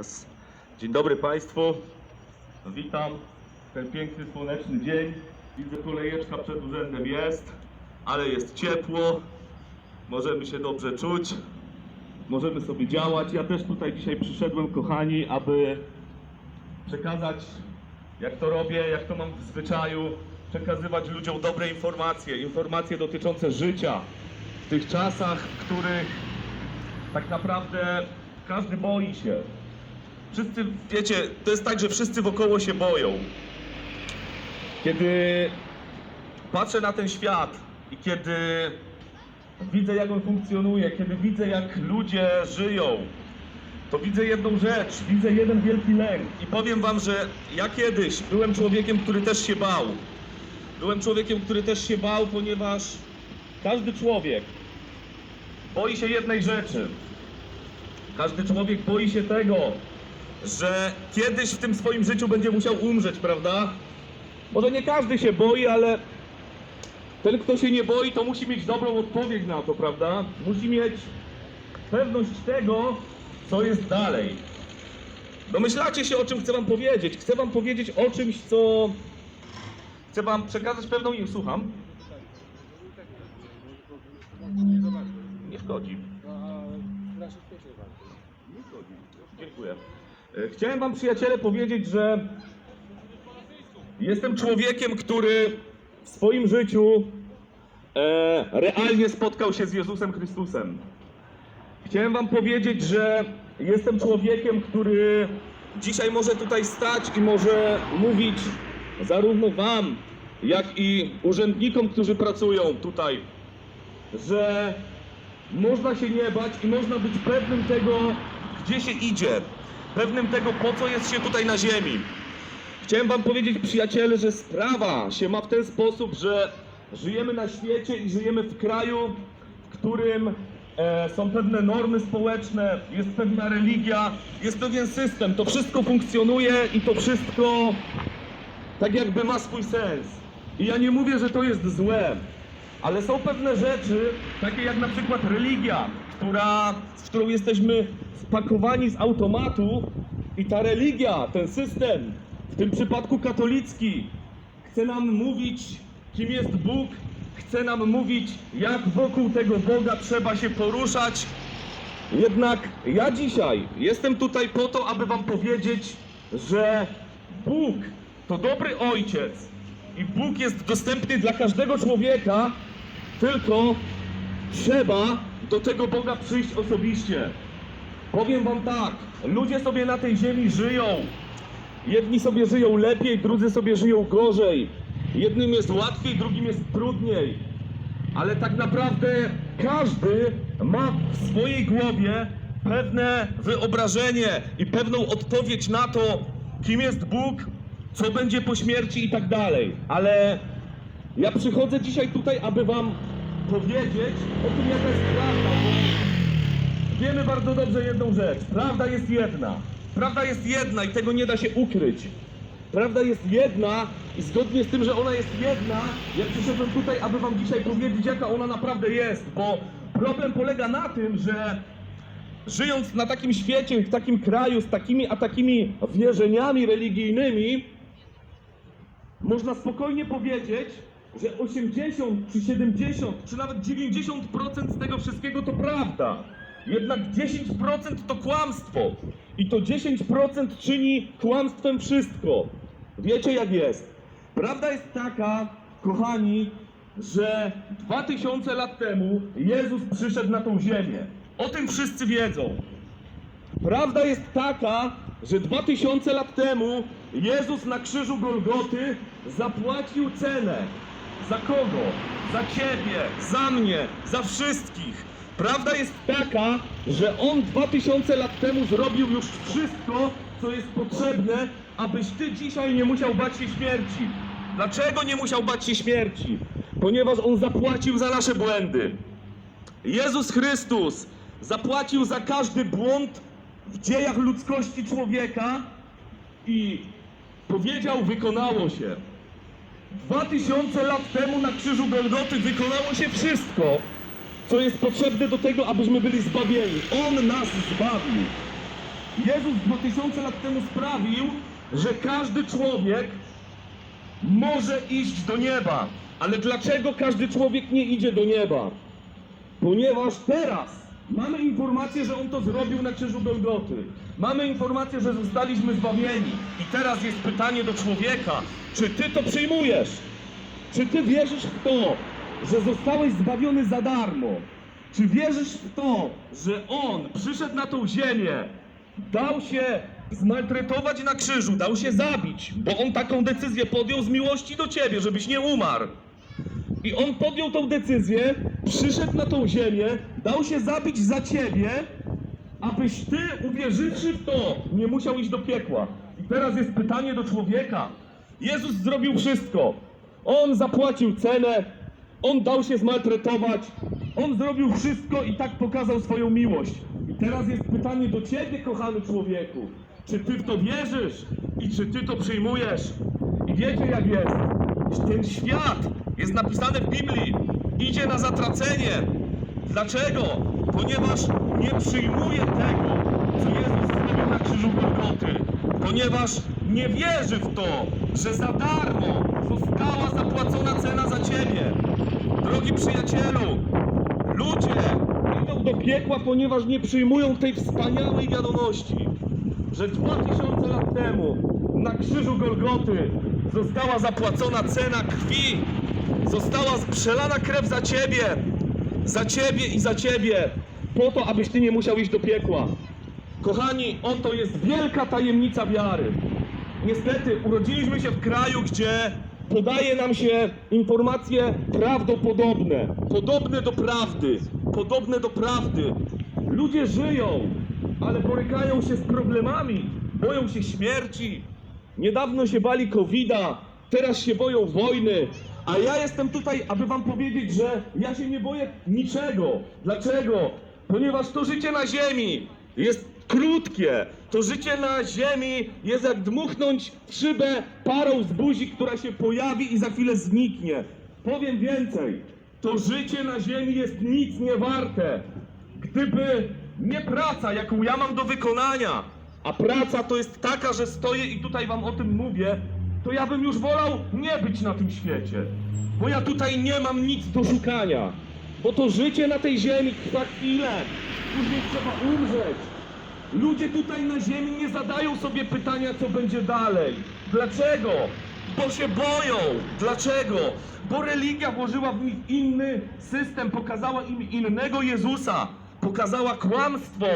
Teraz Dzień dobry Państwu. Witam. Ten piękny, słoneczny dzień. Widzę kolejeczka przed urzędem jest, ale jest ciepło. Możemy się dobrze czuć. Możemy sobie działać. Ja też tutaj dzisiaj przyszedłem, kochani, aby przekazać, jak to robię, jak to mam w zwyczaju, przekazywać ludziom dobre informacje, informacje dotyczące życia w tych czasach, w których tak naprawdę każdy boi się. Wszyscy, wiecie, to jest tak, że wszyscy wokoło się boją. Kiedy patrzę na ten świat i kiedy widzę, jak on funkcjonuje, kiedy widzę, jak ludzie żyją, to widzę jedną rzecz, widzę jeden wielki lęk. I powiem wam, że ja kiedyś byłem człowiekiem, który też się bał. Byłem człowiekiem, który też się bał, ponieważ każdy człowiek boi się jednej rzeczy. Każdy człowiek boi się tego, że kiedyś w tym swoim życiu będzie musiał umrzeć, prawda? Może nie każdy się boi, ale ten, kto się nie boi, to musi mieć dobrą odpowiedź na to, prawda? Musi mieć pewność tego, co jest dalej. Domyślacie się, o czym chcę wam powiedzieć. Chcę wam powiedzieć o czymś, co... Chcę wam przekazać pewną... Słucham. Nie szkodzi. Nie szkodzi. Dziękuję. Chciałem wam, przyjaciele, powiedzieć, że jestem człowiekiem, który w swoim życiu e, realnie spotkał się z Jezusem Chrystusem. Chciałem wam powiedzieć, że jestem człowiekiem, który dzisiaj może tutaj stać i może mówić zarówno wam, jak i urzędnikom, którzy pracują tutaj, że można się nie bać i można być pewnym tego, gdzie się idzie, pewnym tego, po co jest się tutaj na ziemi. Chciałem wam powiedzieć, przyjaciele, że sprawa się ma w ten sposób, że żyjemy na świecie i żyjemy w kraju, w którym e, są pewne normy społeczne, jest pewna religia, jest pewien system. To wszystko funkcjonuje i to wszystko tak jakby ma swój sens. I ja nie mówię, że to jest złe, ale są pewne rzeczy, takie jak na przykład religia, która, w którą jesteśmy wpakowani z automatu i ta religia, ten system, w tym przypadku katolicki, chce nam mówić, kim jest Bóg, chce nam mówić, jak wokół tego Boga trzeba się poruszać. Jednak ja dzisiaj jestem tutaj po to, aby wam powiedzieć, że Bóg to dobry ojciec i Bóg jest dostępny dla każdego człowieka, tylko trzeba do tego Boga przyjść osobiście. Powiem wam tak, ludzie sobie na tej ziemi żyją. Jedni sobie żyją lepiej, drudzy sobie żyją gorzej. Jednym jest łatwiej, drugim jest trudniej. Ale tak naprawdę każdy ma w swojej głowie pewne wyobrażenie i pewną odpowiedź na to, kim jest Bóg, co będzie po śmierci i tak dalej. Ale ja przychodzę dzisiaj tutaj, aby wam powiedzieć o tym, jaka jest prawda. Wiemy bardzo dobrze jedną rzecz. Prawda jest jedna. Prawda jest jedna i tego nie da się ukryć. Prawda jest jedna i zgodnie z tym, że ona jest jedna, ja przyszedłem tutaj, aby wam dzisiaj powiedzieć, jaka ona naprawdę jest, bo problem polega na tym, że żyjąc na takim świecie, w takim kraju, z takimi a takimi wierzeniami religijnymi, można spokojnie powiedzieć, że 80 czy 70 czy nawet 90% z tego wszystkiego to prawda. Jednak 10% to kłamstwo. I to 10% czyni kłamstwem wszystko. Wiecie jak jest. Prawda jest taka, kochani, że 2000 lat temu Jezus przyszedł na tą ziemię. O tym wszyscy wiedzą. Prawda jest taka, że 2000 lat temu Jezus na krzyżu Golgoty zapłacił cenę. Za kogo? Za ciebie, za mnie, za wszystkich. Prawda jest taka, że On 2000 lat temu zrobił już wszystko, co jest potrzebne, abyś ty dzisiaj nie musiał bać się śmierci. Dlaczego nie musiał bać się śmierci? Ponieważ On zapłacił za nasze błędy. Jezus Chrystus zapłacił za każdy błąd w dziejach ludzkości człowieka i powiedział: Wykonało się. Dwa tysiące lat temu na krzyżu Golgoty wykonało się wszystko, co jest potrzebne do tego, abyśmy byli zbawieni. On nas zbawił. Jezus 2000 lat temu sprawił, że każdy człowiek może iść do nieba. Ale dlaczego każdy człowiek nie idzie do nieba? Ponieważ teraz mamy informację, że On to zrobił na krzyżu Golgoty. Mamy informację, że zostaliśmy zbawieni. I teraz jest pytanie do człowieka, czy Ty to przyjmujesz? Czy Ty wierzysz w to, że zostałeś zbawiony za darmo? Czy wierzysz w to, że On przyszedł na tą ziemię, dał się zmaltretować na krzyżu, dał się zabić, bo On taką decyzję podjął z miłości do Ciebie, żebyś nie umarł. I on podjął tą decyzję, przyszedł na tą ziemię, dał się zabić za ciebie, abyś ty, uwierzywszy w to, nie musiał iść do piekła. I teraz jest pytanie do człowieka. Jezus zrobił wszystko. On zapłacił cenę, on dał się zmaltretować, on zrobił wszystko i tak pokazał swoją miłość. I teraz jest pytanie do ciebie, kochany człowieku. Czy ty w to wierzysz i czy ty to przyjmujesz? I wiecie jak jest? Ten świat jest napisane w Biblii. Idzie na zatracenie. Dlaczego? Ponieważ nie przyjmuje tego, co Jezus zrobił na krzyżu Golgoty. Ponieważ nie wierzy w to, że za darmo została zapłacona cena za ciebie. Drogi przyjacielu, ludzie idą do piekła, ponieważ nie przyjmują tej wspaniałej wiadomości, że 2000 lat temu na krzyżu Golgoty została zapłacona cena krwi, została przelana krew za ciebie, za ciebie i za ciebie, po to, abyś ty nie musiał iść do piekła. Kochani, oto jest wielka tajemnica wiary. Niestety urodziliśmy się w kraju, gdzie podaje nam się informacje prawdopodobne, podobne do prawdy, podobne do prawdy. Ludzie żyją, ale borykają się z problemami, boją się śmierci. Niedawno się bali COVID-a, teraz się boją wojny. A ja jestem tutaj, aby wam powiedzieć, że ja się nie boję niczego. Dlaczego? Ponieważ to życie na ziemi jest krótkie. To życie na ziemi jest jak dmuchnąć w szybę parą z buzi, która się pojawi i za chwilę zniknie. Powiem więcej. To życie na ziemi jest nic nie warte. Gdyby nie praca, jaką ja mam do wykonania, a praca to jest taka, że stoję i tutaj wam o tym mówię, to ja bym już wolał nie być na tym świecie. Bo ja tutaj nie mam nic do szukania. Bo to życie na tej ziemi trwa chwilę. Później trzeba umrzeć. Ludzie tutaj na ziemi nie zadają sobie pytania, co będzie dalej. Dlaczego? Bo się boją. Dlaczego? Bo religia włożyła w nich inny system, pokazała im innego Jezusa, pokazała kłamstwo.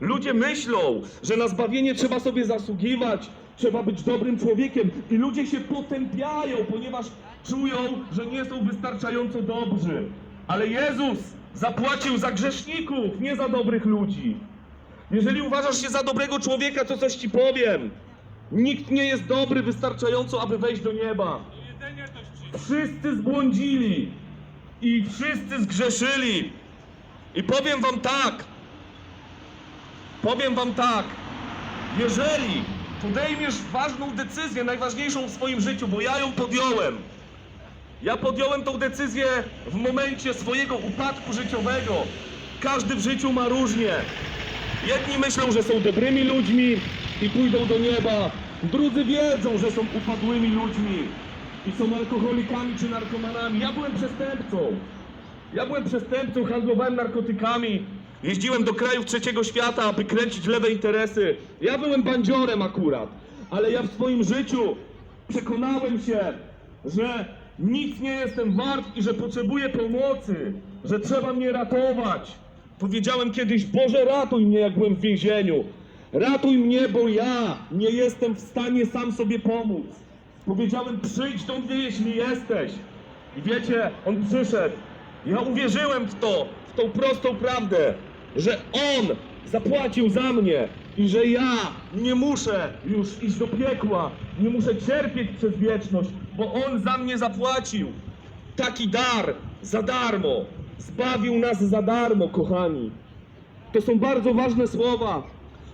Ludzie myślą, że na zbawienie trzeba sobie zasługiwać, trzeba być dobrym człowiekiem i ludzie się potępiają, ponieważ czują, że nie są wystarczająco dobrzy. Ale Jezus zapłacił za grzeszników, nie za dobrych ludzi. Jeżeli uważasz się za dobrego człowieka, to coś ci powiem. Nikt nie jest dobry wystarczająco, aby wejść do nieba. Wszyscy zbłądzili i wszyscy zgrzeszyli. I powiem wam tak. Powiem wam tak. Jeżeli podejmiesz ważną decyzję, najważniejszą w swoim życiu, bo ja ją podjąłem. Ja podjąłem tą decyzję w momencie swojego upadku życiowego. Każdy w życiu ma różnie. Jedni myślą, że są dobrymi ludźmi i pójdą do nieba. Drudzy wiedzą, że są upadłymi ludźmi i są alkoholikami czy narkomanami. Ja byłem przestępcą. Ja byłem przestępcą, handlowałem narkotykami. Jeździłem do krajów trzeciego świata, aby kręcić lewe interesy. Ja byłem bandziorem akurat. Ale ja w swoim życiu przekonałem się, że nic nie jestem wart i że potrzebuję pomocy, że trzeba mnie ratować. Powiedziałem kiedyś, Boże ratuj mnie jak byłem w więzieniu. Ratuj mnie, bo ja nie jestem w stanie sam sobie pomóc. Powiedziałem, przyjdź do mnie, jeśli jesteś. I wiecie, on przyszedł. Ja uwierzyłem w to, w tą prostą prawdę, że on zapłacił za mnie i że ja nie muszę już iść do piekła, nie muszę cierpieć przez wieczność, bo on za mnie zapłacił. Taki dar za darmo. Zbawił nas za darmo, kochani. To są bardzo ważne słowa.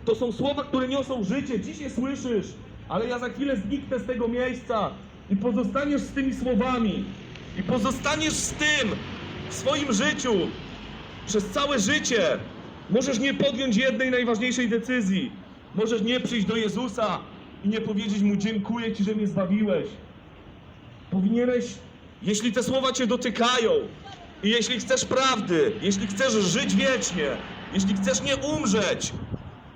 To są słowa, które niosą życie. Dziś je słyszysz, ale ja za chwilę zniknę z tego miejsca i pozostaniesz z tymi słowami. I pozostaniesz z tym w swoim życiu przez całe życie. Możesz nie podjąć jednej najważniejszej decyzji. Możesz nie przyjść do Jezusa i nie powiedzieć Mu dziękuję Ci, że mnie zbawiłeś. Powinieneś, jeśli te słowa Cię dotykają i jeśli chcesz prawdy, jeśli chcesz żyć wiecznie, jeśli chcesz nie umrzeć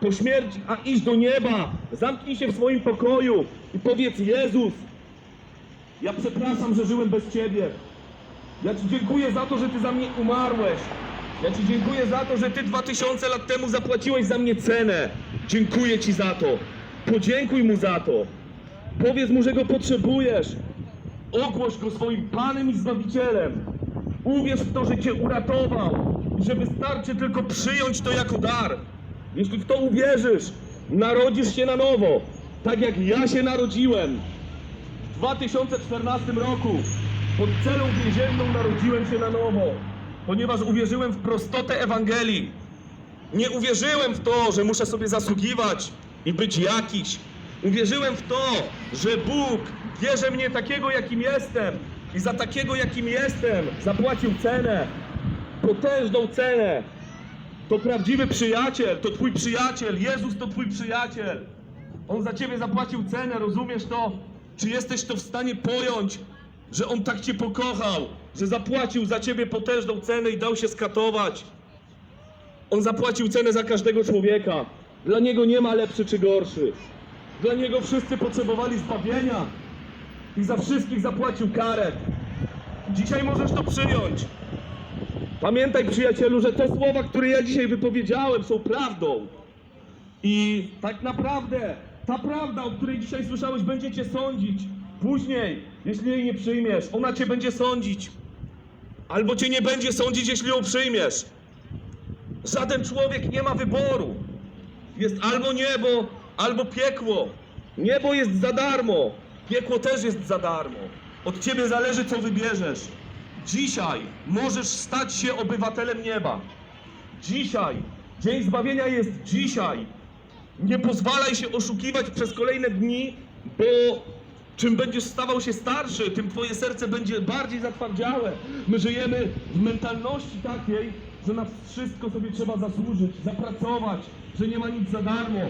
po śmierci, a iść do nieba, zamknij się w swoim pokoju i powiedz Jezus, ja przepraszam, że żyłem bez Ciebie. Ja Ci dziękuję za to, że Ty za mnie umarłeś. Ja Ci dziękuję za to, że Ty dwa tysiące lat temu zapłaciłeś za mnie cenę. Dziękuję Ci za to. Podziękuj Mu za to. Powiedz Mu, że Go potrzebujesz. Ogłoś Go swoim Panem i Zbawicielem. Uwierz w to, że Cię uratował i że wystarczy tylko przyjąć to jako dar. Jeśli w to uwierzysz, narodzisz się na nowo, tak jak ja się narodziłem. W 2014 roku pod celą więzienną narodziłem się na nowo, ponieważ uwierzyłem w prostotę Ewangelii. Nie uwierzyłem w to, że muszę sobie zasługiwać i być jakiś. Uwierzyłem w to, że Bóg bierze mnie takiego, jakim jestem i za takiego, jakim jestem, zapłacił cenę, potężną cenę. To prawdziwy przyjaciel, to twój przyjaciel, Jezus to twój przyjaciel. On za ciebie zapłacił cenę, rozumiesz to? Czy jesteś to w stanie pojąć, że On tak cię pokochał, że zapłacił za ciebie potężną cenę i dał się skatować? On zapłacił cenę za każdego człowieka. Dla Niego nie ma lepszy czy gorszy. Dla Niego wszyscy potrzebowali zbawienia i za wszystkich zapłacił karę. Dzisiaj możesz to przyjąć. Pamiętaj, przyjacielu, że te słowa, które ja dzisiaj wypowiedziałem, są prawdą. I tak naprawdę ta prawda, o której dzisiaj słyszałeś, będzie cię sądzić. Później, jeśli jej nie przyjmiesz, ona cię będzie sądzić. Albo cię nie będzie sądzić, jeśli ją przyjmiesz. Żaden człowiek nie ma wyboru. Jest albo niebo, albo piekło. Niebo jest za darmo, piekło też jest za darmo. Od ciebie zależy, co wybierzesz. Dzisiaj możesz stać się obywatelem nieba. Dzisiaj. Dzień zbawienia jest dzisiaj. Nie pozwalaj się oszukiwać przez kolejne dni, bo czym będziesz stawał się starszy, tym twoje serce będzie bardziej zatwardziałe. My żyjemy w mentalności takiej, że na wszystko sobie trzeba zasłużyć, zapracować, że nie ma nic za darmo.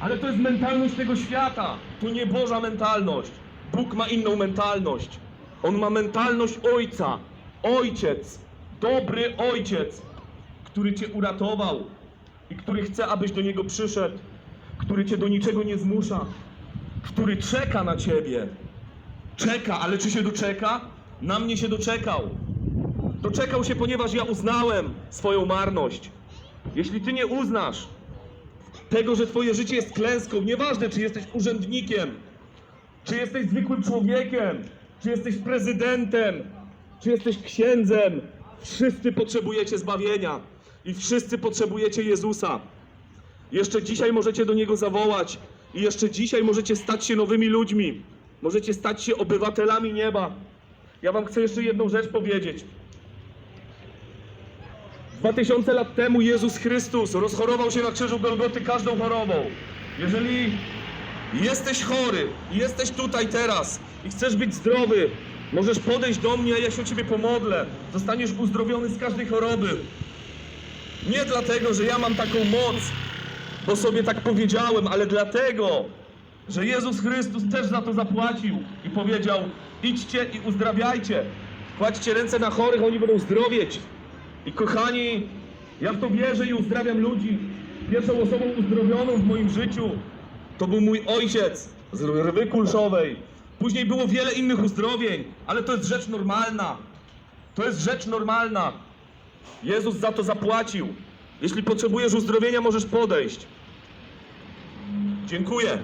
Ale to jest mentalność tego świata. To nie Boża mentalność. Bóg ma inną mentalność. On ma mentalność Ojca. Ojciec. Dobry Ojciec, który Cię uratował i który chce, abyś do Niego przyszedł, który Cię do niczego nie zmusza, który czeka na Ciebie. Czeka, ale czy się doczeka? Na mnie się doczekał. Doczekał się, ponieważ ja uznałem swoją marność. Jeśli Ty nie uznasz tego, że Twoje życie jest klęską, nieważne czy jesteś urzędnikiem, czy jesteś zwykłym człowiekiem, czy jesteś prezydentem, czy jesteś księdzem, wszyscy potrzebujecie zbawienia i wszyscy potrzebujecie Jezusa. Jeszcze dzisiaj możecie do Niego zawołać i jeszcze dzisiaj możecie stać się nowymi ludźmi. Możecie stać się obywatelami nieba. Ja Wam chcę jeszcze jedną rzecz powiedzieć. Dwa tysiące lat temu Jezus Chrystus rozchorował się na krzyżu Golgoty każdą chorobą. Jeżeli jesteś chory jesteś tutaj teraz i chcesz być zdrowy, możesz podejść do mnie, ja się o Ciebie pomodlę. Zostaniesz uzdrowiony z każdej choroby. Nie dlatego, że ja mam taką moc, bo sobie tak powiedziałem, ale dlatego, że Jezus Chrystus też za to zapłacił i powiedział: idźcie i uzdrawiajcie. Kładźcie ręce na chorych, oni będą zdrowieć. I kochani, ja w to wierzę i uzdrawiam ludzi. Pierwszą osobą uzdrowioną w moim życiu to był mój ojciec z rwy kulszowej. Później było wiele innych uzdrowień, ale to jest rzecz normalna. To jest rzecz normalna. Jezus za to zapłacił. Jeśli potrzebujesz uzdrowienia, możesz podejść. Dziękuję.